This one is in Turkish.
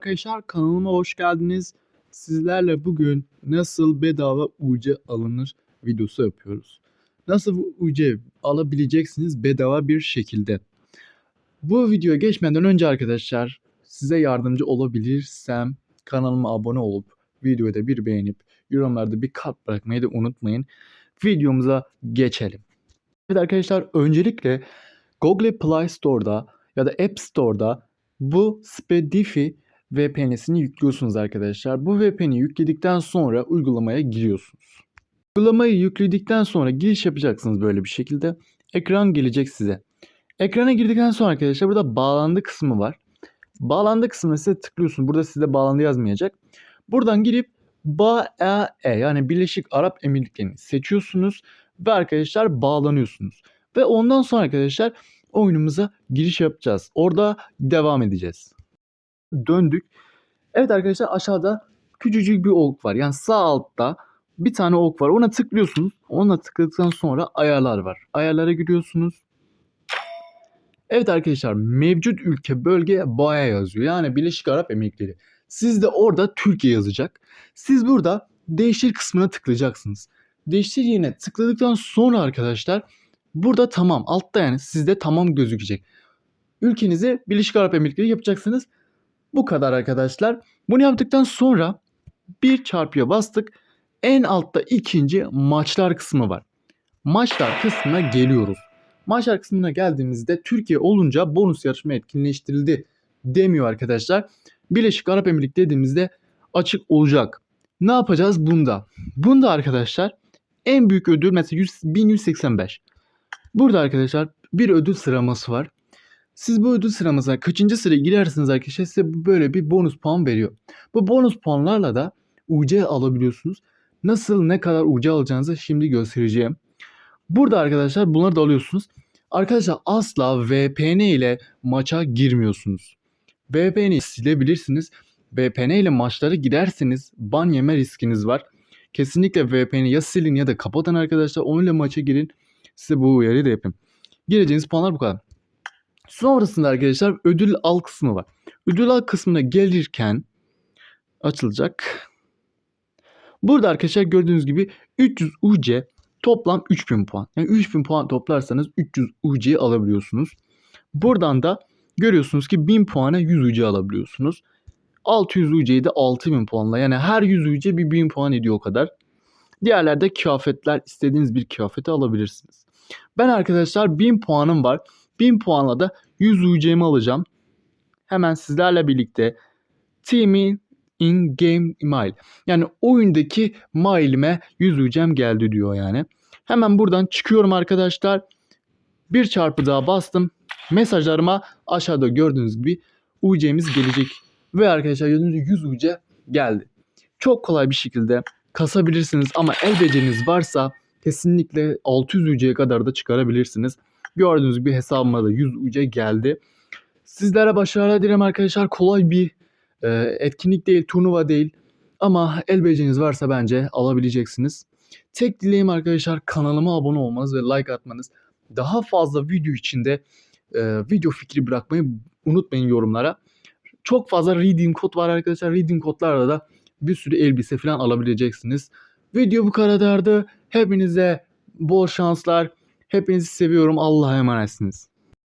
Arkadaşlar kanalıma hoş geldiniz. Sizlerle bugün nasıl bedava UC alınır videosu yapıyoruz. Nasıl UC alabileceksiniz bedava bir şekilde. Bu videoya geçmeden önce arkadaşlar size yardımcı olabilirsem kanalıma abone olup videoyu da bir beğenip yorumlarda bir kalp bırakmayı da unutmayın. Videomuza geçelim. Evet arkadaşlar öncelikle Google Play Store'da ya da App Store'da bu Spedifi VPN'sini yüklüyorsunuz arkadaşlar. Bu VPN'i yükledikten sonra uygulamaya giriyorsunuz. Uygulamayı yükledikten sonra giriş yapacaksınız böyle bir şekilde. Ekran gelecek size. Ekrana girdikten sonra arkadaşlar burada bağlandı kısmı var. Bağlandı kısmına size tıklıyorsun. Burada size bağlandı yazmayacak. Buradan girip BAE yani Birleşik Arap Emirlikleri'ni seçiyorsunuz ve arkadaşlar bağlanıyorsunuz. Ve ondan sonra arkadaşlar oyunumuza giriş yapacağız. Orada devam edeceğiz. Döndük. Evet arkadaşlar aşağıda küçücük bir ok var. Yani sağ altta bir tane ok var. Ona tıklıyorsunuz. Ona tıkladıktan sonra ayarlar var. Ayarlara giriyorsunuz. Evet arkadaşlar mevcut ülke bölge BAE yazıyor. Yani Birleşik Arap Emirlikleri. Sizde orada Türkiye yazacak. Siz burada değiştir kısmına tıklayacaksınız. Değiştir yerine tıkladıktan sonra arkadaşlar burada tamam altta yani sizde tamam gözükecek. Ülkenizi Birleşik Arap Emirlikleri yapacaksınız. Bu kadar arkadaşlar. Bunu yaptıktan sonra bir çarpıya bastık. En altta ikinci maçlar kısmı var. Maçlar kısmına geliyoruz. Maçlar kısmına geldiğimizde Türkiye olunca bonus yarışma etkinleştirildi demiyor arkadaşlar. Birleşik Arap Emirlikleri dediğimizde açık olacak. Ne yapacağız bunda? Bunda arkadaşlar en büyük ödül mesela 100, 1185. Burada arkadaşlar bir ödül sıraması var. Siz bu ödül sıramasına kaçıncı sıraya girersiniz arkadaşlar size böyle bir bonus puan veriyor. Bu bonus puanlarla da UC alabiliyorsunuz. Nasıl ne kadar UC alacağınızı şimdi göstereceğim. Burada arkadaşlar bunları da alıyorsunuz. Arkadaşlar asla VPN ile maça girmiyorsunuz. VPN'i silebilirsiniz. VPN ile maçlara giderseniz ban yeme riskiniz var. Kesinlikle VPN'i ya silin ya da kapatın arkadaşlar. Onunla maça girin. Size bu uyarıyı da yapayım. Gireceğiniz puanlar bu kadar. Sonrasında arkadaşlar ödül al kısmı var. Ödül al kısmına gelirken açılacak. Burada arkadaşlar gördüğünüz gibi 300 UC toplam 3000 puan. Yani 3000 puan toplarsanız 300 UC alabiliyorsunuz. Buradan da görüyorsunuz ki 1000 puana 100 UC alabiliyorsunuz. 600 UC'yi de 6000 puanla yani her 100 UC bir 1000 puan ediyor o kadar. Diğerlerde kıyafetler istediğiniz bir kıyafeti alabilirsiniz. Ben arkadaşlar 1000 puanım var. 1000 puanla da 100 UC'mi alacağım. Hemen sizlerle birlikte Team'in in game mail. Yani oyundaki mailime 100 UC'm geldi diyor yani. Hemen buradan çıkıyorum arkadaşlar. Bir çarpı daha bastım. Mesajlarıma aşağıda gördüğünüz gibi UC'miz gelecek. Ve arkadaşlar gördüğünüz gibi 100 UC geldi. Çok kolay bir şekilde kasabilirsiniz ama el beceriniz varsa kesinlikle 600 UC'ye kadar da çıkarabilirsiniz. Gördüğünüz gibi hesabıma da 100 UC geldi. Sizlere başarılar dilerim arkadaşlar. Kolay bir e, etkinlik değil, turnuva değil. Ama el beceriniz varsa bence alabileceksiniz. Tek dileğim arkadaşlar kanalıma abone olmanız ve like atmanız. Daha fazla video içinde e, video fikri bırakmayı unutmayın yorumlara. Çok fazla redeem kod var arkadaşlar. Redeem kodlarla da bir sürü elbise falan alabileceksiniz. Video bu kadardı. Hepinize bol şanslar. Hepinizi seviyorum. Allah'a emanetsiniz.